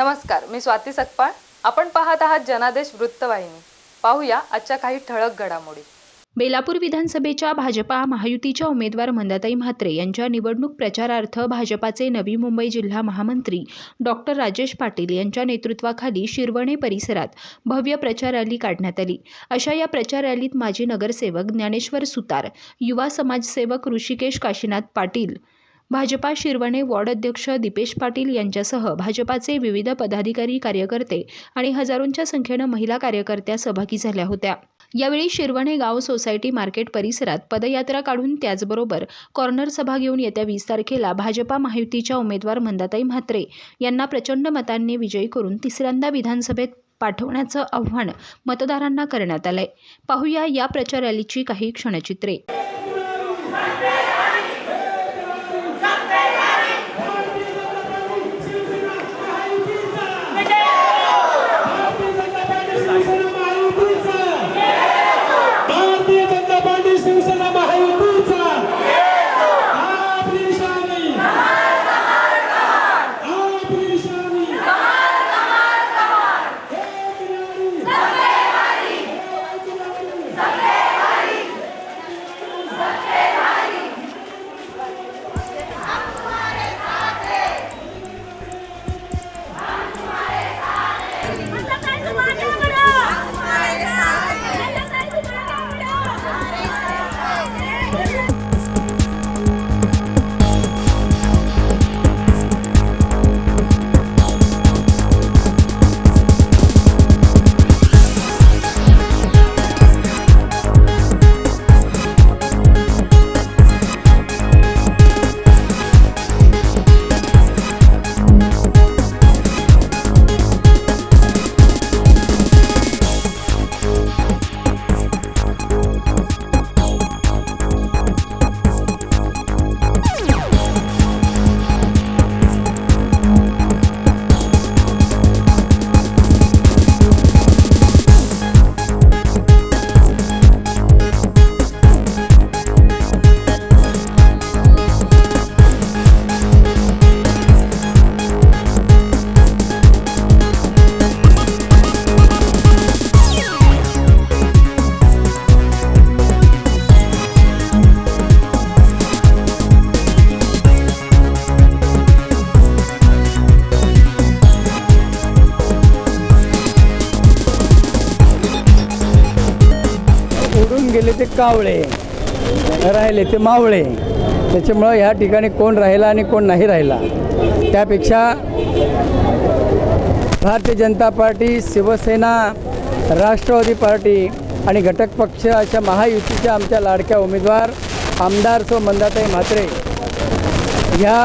नमस्कार मी स्वाती सकपाळ. आपण पाहत आहात जनादेश वृत्तवाहिनी. पाहूया आजच्या काही ठळक घडामोडी. बेलापूर विधानसभेच्या भाजपा महायुतीच्या उमेदवार मंदाताई म्हात्रे यांच्या निवडणूक प्रचारार्थ भाजपाचे नवी मुंबई जिल्हा महामंत्री डॉक्टर राजेश पाटील यांच्या नेतृत्वाखाली शिरवणे परिसरात भव्य प्रचार रॅली काढण्यात आली. अशा या प्रचार रॅलीत माजी नगरसेवक ज्ञानेश्वर सुतार युवा समाजसेवक ऋषिकेश काशीनाथ पाटील भाजपा शिरवणे वॉर्ड अध्यक्ष दीपेश पाटील यांच्यासह भाजपाचे विविध पदाधिकारी कार्यकर्ते आणि हजारोंच्या संख्येनं महिला कार्यकर्त्या सहभागी झाल्या होत्या. यावेळी शिरवणे गाव सोसायटी मार्केट परिसरात पदयात्रा काढून त्याचबरोबर कॉर्नर सभा घेऊन येत्या वीस तारखेला भाजपा महायुतीच्या उमेदवार मंदाताई म्हात्रे यांना प्रचंड मतांनी विजयी करून तिसऱ्यांदा विधानसभेत पाठवण्याचं आव्हान मतदारांना करण्यात आलंय. पाहूया या प्रचार रॅलीची काही क्षणचित्रे. गेले ते कावळे राहिले ते मावळे. त्याच्यामुळं ह्या ठिकाणी कोण राहिला आणि कोण नाही राहिला. त्यापेक्षा भारतीय जनता पार्टी शिवसेना राष्ट्रवादी पार्टी आणि घटक पक्ष अशा महायुतीच्या आमच्या लाडक्या उमेदवार आमदार सो मंदाताई म्हात्रे ह्या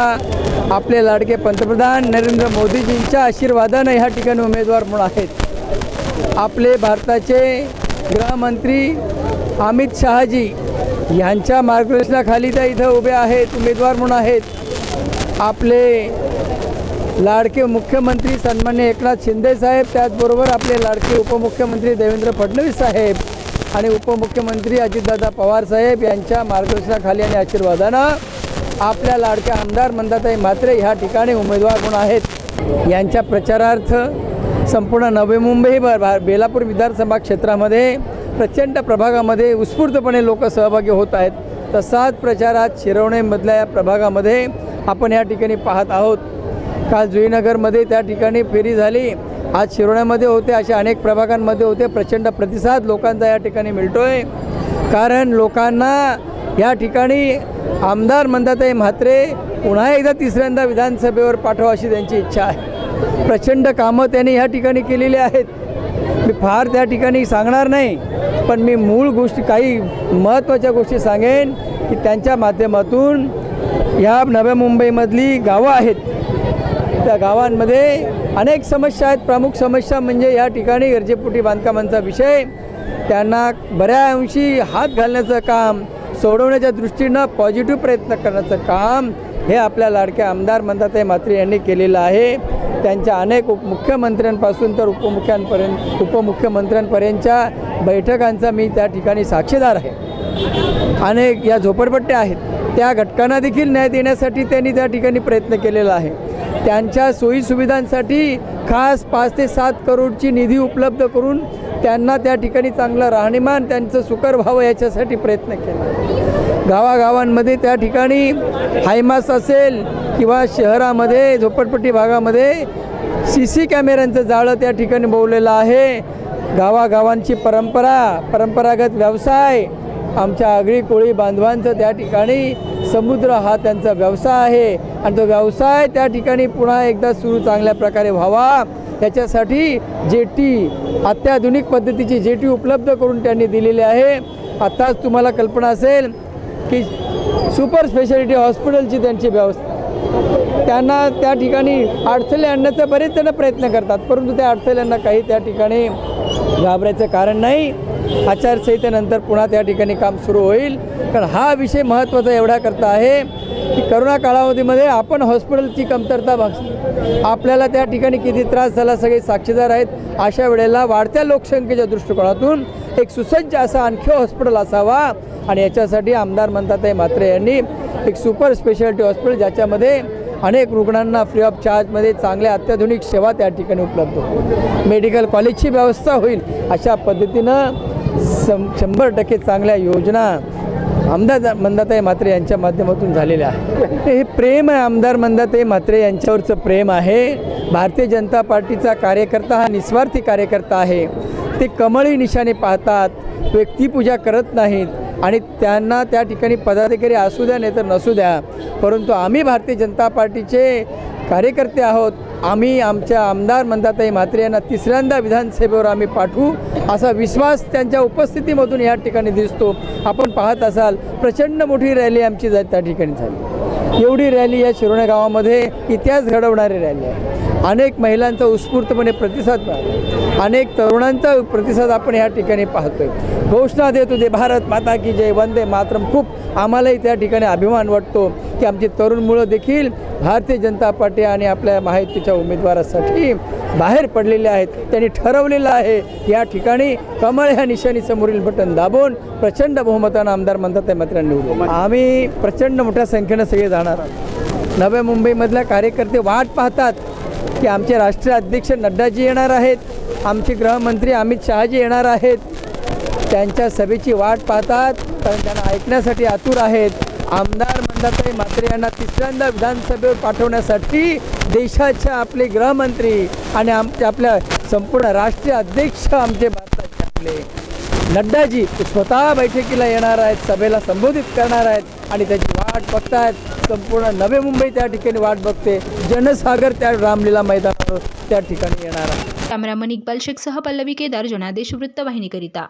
आपले लाडके पंतप्रधान नरेंद्र मोदीजींच्या आशीर्वादानं ह्या ठिकाणी उमेदवार म्हणून आहेत. आपले भारताचे गृहमंत्री अमित शहाजी यांच्या मार्गदर्शनाखाली त्या इथं उभे आहेत उमेदवार म्हणून आहेत. आपले लाडके मुख्यमंत्री सन्मान्य एकनाथ शिंदे साहेब त्याचबरोबर आपले लाडके उपमुख्यमंत्री देवेंद्र फडणवीस साहेब आणि उपमुख्यमंत्री अजितदादा पवार साहेब यांच्या मार्गदर्शनाखाली आणि आशीर्वादानं आपल्या लाडक्या आमदार मंदाताई म्हात्रे ह्या ठिकाणी उमेदवार म्हणून आहेत. यांच्या प्रचारार्थ संपूर्ण नवी मुंबई भर बेलापूर विधानसभा क्षेत्रामध्ये प्रचंड प्रभागामध्ये उत्स्फूर्तपणे लोक सहभागी होत आहेत. तसाच प्रचारात शिरवणेमधल्या या प्रभागामध्ये आपण या ठिकाणी पाहत आहोत. काल जुईनगरमध्ये त्या ठिकाणी फेरी झाली. आज शिरोण्यामध्ये होते अशा अनेक प्रभागांमध्ये होते. प्रचंड प्रतिसाद लोकांचा या ठिकाणी मिळतो आहे कारण लोकांना या ठिकाणी आमदार मंदाताई म्हात्रे पुन्हा एकदा तिसऱ्यांदा विधानसभेवर पाठवा अशी त्यांची इच्छा आहे. प्रचंड कामं त्यांनी ह्या ठिकाणी केलेली आहेत. मी फार त्या ठिकाणी सांगणार नाही पण मी मूळ गोष्टी काही महत्त्वाच्या गोष्टी सांगेन की त्यांच्या माध्यमातून ह्या नव्या मुंबईमधली गावं आहेत. त्या गावांमध्ये अनेक समस्या आहेत. प्रमुख समस्या म्हणजे या ठिकाणी गरजेपोटी बांधकामांचा विषय. त्यांना बऱ्या अंशी हात घालण्याचं काम सोडवण्याच्या दृष्टीनं पॉझिटिव्ह प्रयत्न करण्याचं काम हे आपल्या लाडक्या आमदार मंदाताई म्हात्रे यांनी केलेलं आहे. त्यांच्या अनेक उप मुख्यमंत्र्यांपासून तर उपमुख्यांपर्यंत उपमुख्यमंत्र्यांपर्यंतच्या बैठकांचा मी त्या ठिकाणी साक्षीदार आहे. अनेक या झोपडपट्ट्या आहेत. त्या घटकांना देखील न्याय देण्यासाठी त्यांनी त्या ठिकाणी प्रयत्न केलेला आहे. त्यांच्या सोयीसुविधांसाठी खास पाच ते सात करोडची निधी उपलब्ध करून त्यांना त्या ठिकाणी चांगलं राहणीमान त्यांचं सुकर व्हावं याच्यासाठी प्रयत्न केला. गावागावांमध्ये त्या ठिकाणी हायमास असेल किंवा शहरामध्ये झोपडपट्टी भागामध्ये सी सी कॅमेऱ्यांचं जाळं त्या ठिकाणी बोवलेलं आहे. गावागावांची परंपरा परंपरागत व्यवसाय आमच्या आगरी कोळी बांधवांचं त्या ठिकाणी समुद्र हा त्यांचा व्यवसाय आहे. आणि तो व्यवसाय त्या ठिकाणी पुन्हा एकदा सुरू चांगल्या प्रकारे व्हावा. त्याच्यासाठी जेटी अत्याधुनिक पद्धतीची जेटी उपलब्ध करून त्यांनी दिलेली आहे. आत्ताच तुम्हाला कल्पना असेल की सुपर स्पेशालिटी हॉस्पिटलची त्यांची व्यवस्था त्यांना त्या ठिकाणी अडथळे आणण्याचा बरेच जण प्रयत्न करतात परंतु त्या अडथळ्यांना काही त्या ठिकाणी घाबरायचं कारण नाही. आचारसंहितेनंतर पुन्हा त्या ठिकाणी काम सुरू होईल. कारण हा विषय महत्त्वाचा एवढा करता आहे की करोना कालावधीमध्ये आपण हॉस्पिटलची कमतरता भाग आपल्याला त्या ठिकाणी किती त्रास झाला सगळे साक्षीदार आहेत. अशा वेळेला वाढत्या लोकसंख्येच्या दृष्टिकोनातून एक सुसज्ज असा आणखी हॉस्पिटल असावा. आणि याच्यासाठी आमदार म्हणतात म्हात्रे यांनी एक सुपर स्पेशालिटी हॉस्पिटल ज्याच्यामध्ये अनेक रुग्णांना फ्री ऑफ चार्जमध्ये चांगल्या अत्याधुनिक सेवा त्या ठिकाणी उपलब्ध होईल मेडिकल कॉलेजची व्यवस्था होईल अशा पद्धतीनं सं शंभर टक्के चांगल्या योजना आमदार मंदाताई म्हात्रे यांच्या माध्यमातून झालेल्या आहे हे प्रेम आहे आमदार मंदाताई म्हात्रे यांच्यावरचं प्रेम आहे. भारतीय जनता पार्टीचा कार्यकर्ता हा निस्वार्थी कार्यकर्ता आहे. ते कमळी निशाने पाहतात. व्यक्तिपूजा करत नाहीत आणि त्यांना त्या ठिकाणी पदाधिकारी असू द्या नाही तर नसू द्या. परंतु आम्ही भारतीय जनता पार्टीचे कार्यकर्ते आहोत. आम्ही आमच्या आमदार मंदाताई म्हात्रे यांना तिसऱ्यांदा विधानसभेवर आम्ही पाठवू असा विश्वास त्यांच्या उपस्थितीमधून या ठिकाणी दिसतो. आपण पाहत असाल प्रचंड मोठी रॅली आमची त्या ठिकाणी झाली. एवढी रॅली या शिरोणे गावामध्ये इतिहास घडवणारी रॅली आहे. अनेक महिलांचा उत्स्फूर्तपणे प्रतिसाद मिळाला. अनेक तरुणांचा प्रतिसाद आपण या ठिकाणी पाहतोय. घोषणा देत होते भारत माता की जय वंदे मातरम. खूप आम्हालाही त्या ठिकाणी अभिमान वाटतो की आमची तरुण मुलं देखील भारतीय जनता पार्टी आणि आपल्या माहितीच्या उमेदवारासाठी बाहेर पडलेले आहेत. त्यांनी ठरवलेलं आहे या ठिकाणी कमळ ह्या निशाणी समोरील बटन दाबून प्रचंड बहुमतानं आमदार म्हणतात मात्र निवडू आम्ही प्रचंड मोठ्या संख्येनं सगळे जाणार आहोत. नव्या मुंबईमधल्या कार्यकर्ते वाट पाहतात. की आमचे राष्ट्रीय अध्यक्ष नड्डाजी येणार आहेत आमचे गृहमंत्री अमित शहाजी येणार आहेत. त्यांच्या सभेची वाट पाहतात कारण त्यांना ऐकण्यासाठी आतुर आहेत. आमदार मंदाताई म्हात्रे यांना तिसऱ्यांदा विधानसभेवर पाठवण्यासाठी देशाचे आपले गृहमंत्री आणि आमचे आपल्या संपूर्ण राष्ट्रीय अध्यक्ष आमचे भारताचे आपले नड्डाजी ते स्वतः बैठकीला येणार आहेत सभेला संबोधित करणार आहेत आणि त्याची वाट बघतायत. संपूर्ण नवे मुंबई त्या ठिकाणी वाट बघते. जनसागर त्या रामलीला मैदानावर त्या ठिकाणी येणार आहे. कॅमेरामन इक्बाल शेखसह पल्लवी केदार जनादेश वृत्तवाहिनीकरिता.